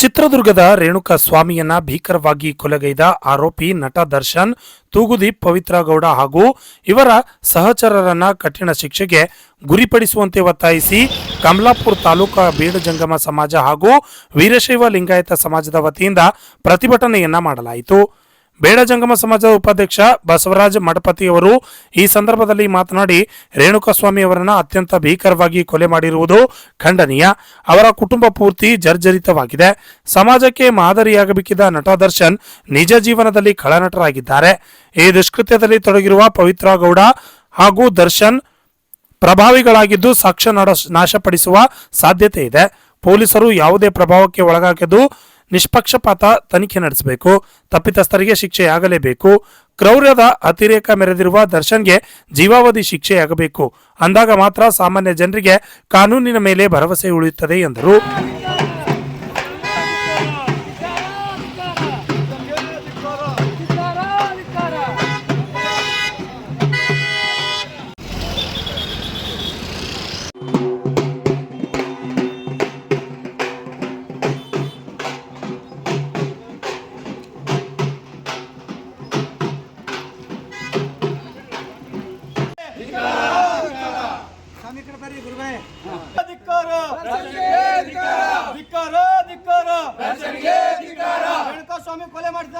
ಚಿತ್ರದುರ್ಗದ ರೇಣುಕಾ ಸ್ವಾಮಿಯನ್ನ ಭೀಕರವಾಗಿ ಕೊಲೆಗೈದ ಆರೋಪಿ ನಟ ದರ್ಶನ್, ತೂಗುದೀಪ್, ಪವಿತ್ರಗೌಡ ಹಾಗೂ ಇವರ ಸಹಚರರನ್ನ ಕಠಿಣ ಶಿಕ್ಷೆಗೆ ಗುರಿಪಡಿಸುವಂತೆ ಒತ್ತಾಯಿಸಿ ಕಮಲಾಪುರ ತಾಲೂಕಾ ಬೀಡಜಂಗಮ ಸಮಾಜ ಹಾಗೂ ವೀರಶೈವ ಲಿಂಗಾಯತ ಸಮಾಜದ ವತಿಯಿಂದ ಪ್ರತಿಭಟನೆಯನ್ನ ಮಾಡಲಾಯಿತು. ಬೇಡಜಂಗಮ ಸಮಾಜದ ಉಪಾಧ್ಯಕ್ಷ ಬಸವರಾಜ ಮಠಪತಿಯವರು ಈ ಸಂದರ್ಭದಲ್ಲಿ ಮಾತನಾಡಿ ರೇಣುಕಸ್ವಾಮಿ ಅವರನ್ನ ಅತ್ಯಂತ ಭೀಕರವಾಗಿ ಕೊಲೆ ಮಾಡಿರುವುದು ಖಂಡನೀಯ. ಅವರ ಕುಟುಂಬ ಪೂರ್ತಿ ಜರ್ಜರಿತವಾಗಿದೆ. ಸಮಾಜಕ್ಕೆ ಮಾದರಿಯಾಗಬೇಕಿದ್ದ ನಟ ದರ್ಶನ್ ನಿಜ ಜೀವನದಲ್ಲಿ ಖಳನಟರಾಗಿದ್ದಾರೆ. ಈ ದುಷ್ಕೃತ್ಯದಲ್ಲಿ ತೊಡಗಿರುವ ಪವಿತ್ರ ಗೌಡ ಹಾಗೂ ದರ್ಶನ್ ಪ್ರಭಾವಿಗಳಾಗಿದ್ದು ಸಾಕ್ಷ್ಯ ನಾಶಪಡಿಸುವ ಸಾಧ್ಯತೆ ಇದೆ. ಪೊಲೀಸರು ಯಾವುದೇ ಪ್ರಭಾವಕ್ಕೆ ಒಳಗಾಗದು ನಿಷ್ಪಕ್ಷಪಾತ ತನಿಖೆ ನಡೆಸಬೇಕು, ತಪ್ಪಿತಸ್ಥರಿಗೆ ಶಿಕ್ಷೆಯಾಗಲೇಬೇಕು, ಕ್ರೌರ್ಯದ ಅತಿರೇಕ ಮೆರೆದಿರುವ ದರ್ಶನ್ಗೆ ಜೀವಾವಧಿ ಶಿಕ್ಷೆಯಾಗಬೇಕು. ಅಂದಾಗ ಮಾತ್ರ ಸಾಮಾನ್ಯ ಜನರಿಗೆ ಕಾನೂನಿನ ಮೇಲೆ ಭರವಸೆ ಉಳಿಯುತ್ತದೆ ಎಂದರು. ಕೊಲೆ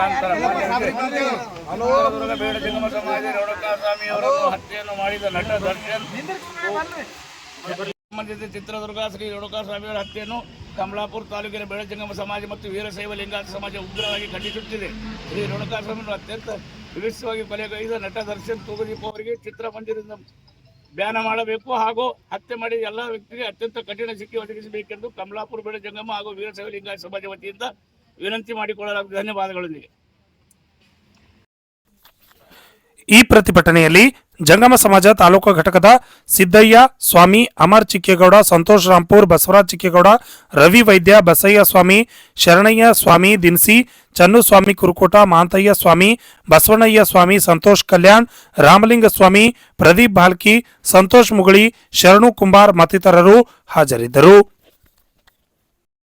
ಚಿತ್ರದುರ್ಗ ಬೇಡ ಹತ್ಯೆಯನ್ನು ಮಾಡಿದ ನಟ ದರ್ಶನ್ ಸಂಬಂಧಿತ ಚಿತ್ರದುರ್ಗ ಶ್ರೀ ರೇಣುಕಾಸ್ವಾಮಿ ಅವರ ಹತ್ಯೆಯನ್ನು ಕಮಲಾಪುರ ತಾಲೂಕಿನ ಬೇಡ ಜಂಗಮ ಸಮಾಜ ಮತ್ತು ವೀರಶೈವ ಲಿಂಗಾಯತ ಸಮಾಜ ಉಗ್ರವಾಗಿ ಖಂಡಿಸುತ್ತಿದೆ. ಶ್ರೀ ರೇಣುಕಾಸ್ವಾಮಿಯನ್ನು ಅತ್ಯಂತ ವಿವಿಧವಾಗಿ ಕೊಲೆಗೈದ ನಟ ದರ್ಶನ್ ತೂಗುದೀಪ ಅವರಿಗೆ ಚಿತ್ರಮಂದಿರದಿಂದ ಬ್ಯಾನ ಮಾಡಬೇಕು ಹಾಗೂ ಹತ್ಯೆ ಮಾಡಿದ ಎಲ್ಲ ವ್ಯಕ್ತಿಗೆ ಅತ್ಯಂತ ಕಠಿಣ ಶಿಕ್ಷೆ ಒದಗಿಸಬೇಕೆಂದು ಕಮಲಾಪುರ ಬೇಡ ಜಂಗಮ ಹಾಗೂ ವೀರಶೈವ ಲಿಂಗಾಯತ ಸಮಾಜ ವತಿಯಿಂದ ವಿನಂತಿ ಮಾಡಿಕೊಳ್ಳಲಾಗುತ್ತದೆ ಧನ್ಯವಾದಗಳೊಂದಿಗೆ ಈ ಪ್ರತಿಭಟನೆಯಲ್ಲಿ ಜಂಗಮ ಸಮಾಜ ತಾಲೂಕು ಘಟಕದ ಸಿದ್ದಯ್ಯ, ಸ್ವಾಮಿ ಅಮರ್ ಚಿಕ್ಕೇಗೌಡ, ಸಂತೋಷ್ ರಾಂಪುರ್, ಬಸವರಾಜ್ ಚಿಕ್ಕೇಗೌಡ, ರವಿ ವೈದ್ಯ, ಬಸಯ್ಯ ಸ್ವಾಮಿ, ಶರಣಯ್ಯ ಸ್ವಾಮಿ, ದಿನಸಿ ಚನ್ನುಸ್ವಾಮಿ ಕುರುಕೋಟ, ಮಾಂತಯ್ಯ ಸ್ವಾಮಿ, ಬಸವಣ್ಣಯ್ಯ ಸ್ವಾಮಿ, ಸಂತೋಷ್ ಕಲ್ಯಾಣ್, ರಾಮಲಿಂಗ ಸ್ವಾಮಿ, ಪ್ರದೀಪ್ ಬಾಲ್ಕಿ, ಸಂತೋಷ್ ಮುಗಳಿ, ಶರಣು ಕುಂಬಾರ್ ಮತ್ತಿತರರು ಹಾಜರಿದ್ದರು.